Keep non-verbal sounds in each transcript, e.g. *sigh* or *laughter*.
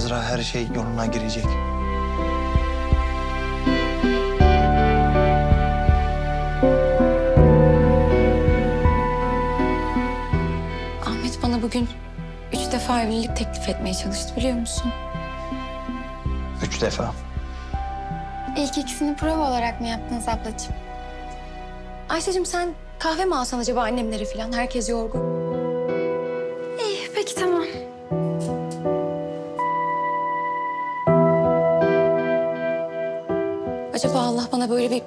Azra her şey yoluna girecek. Ahmet bana bugün üç defa evlilik teklif etmeye çalıştı biliyor musun? Üç defa. İlk ikisini prova olarak mı yaptınız ablacığım? Ayşe'cim sen kahve mi alsan acaba annemlere falan? Herkes yorgun. Allah bana böyle bir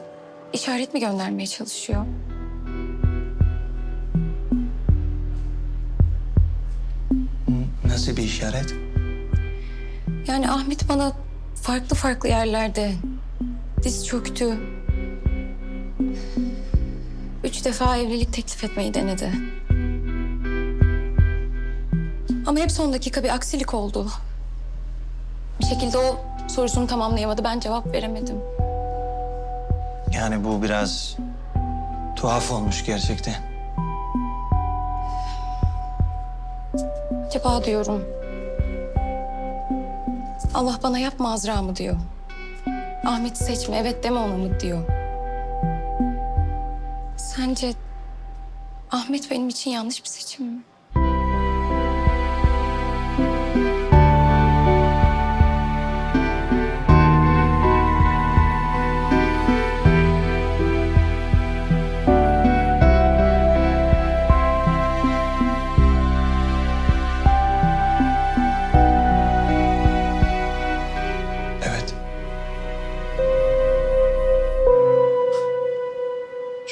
işaret mi göndermeye çalışıyor? Nasıl bir işaret? Yani Ahmet bana farklı farklı yerlerde diz çöktü. Üç defa evlilik teklif etmeyi denedi. Ama hep son dakika bir aksilik oldu. Bir şekilde o sorusunu tamamlayamadı. Ben cevap veremedim. Yani bu biraz tuhaf olmuş gerçekten. Acaba diyorum. Allah bana yapma Azra mı diyor. Ahmet'i seçme, evet deme ona mı diyor. Sence Ahmet benim için yanlış bir seçim mi?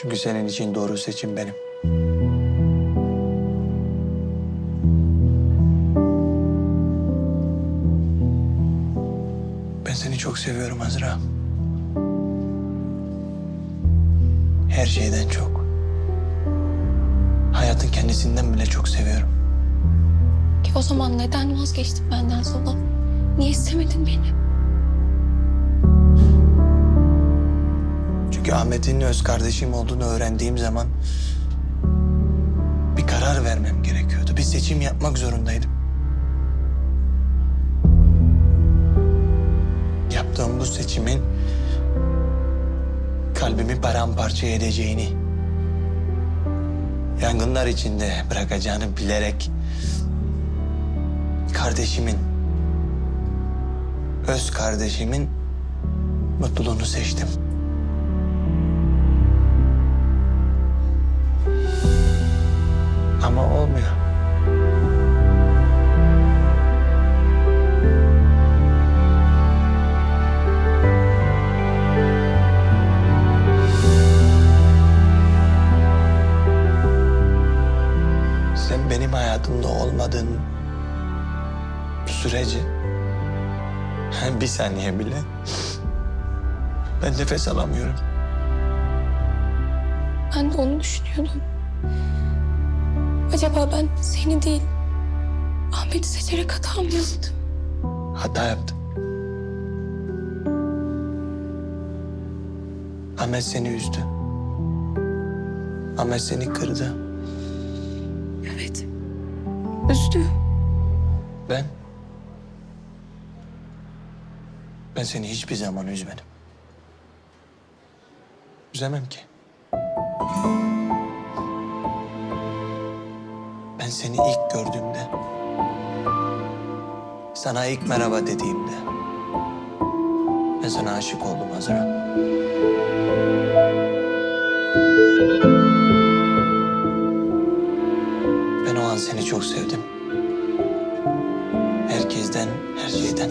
Çünkü senin için doğru seçim benim. Ben seni çok seviyorum Azra. Her şeyden çok. Hayatın kendisinden bile çok seviyorum. Ki o zaman neden vazgeçtin benden sonra? Niye istemedin beni? Çünkü Ahmet'in öz kardeşim olduğunu öğrendiğim zaman bir karar vermem gerekiyordu. Bir seçim yapmak zorundaydım. Yaptığım bu seçimin kalbimi paramparça edeceğini, yangınlar içinde bırakacağını bilerek kardeşimin, öz kardeşimin mutluluğunu seçtim. Ama olmuyor. Sen benim hayatımda olmadığın sürece *laughs* bir saniye bile ben nefes alamıyorum. Ben de onu düşünüyordum. Acaba ben seni değil, Ahmet'i seçerek hata mı yaptım? Hata yaptım. Ahmet seni üzdü. Ahmet seni kırdı. Evet. Üzdü. Ben... Ben seni hiçbir zaman üzmedim. Üzemem ki. Seni ilk gördüğümde... Sana ilk merhaba dediğimde... Ben sana aşık oldum Azra. Ben o an seni çok sevdim. Herkesten, her şeyden.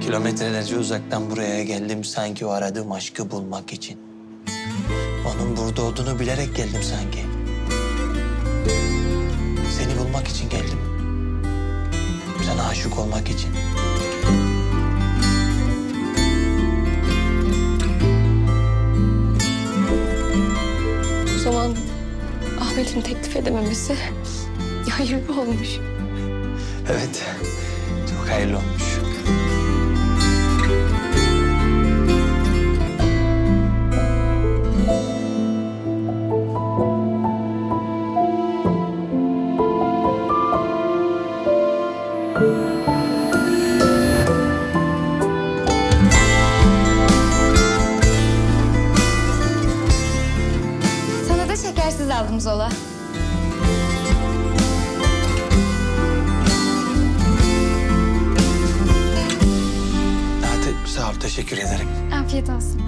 Kilometrelerce uzaktan buraya geldim sanki o aradığım aşkı bulmak için. Onun burada olduğunu bilerek geldim sanki. Seni bulmak için geldim. Sana aşık olmak için. O zaman Ahmet'in teklif edememesi *laughs* hayırlı olmuş. Evet, çok hayırlı olmuş. şekersiz aldım Zola. Daha te- sağ ol, teşekkür ederim. Afiyet olsun.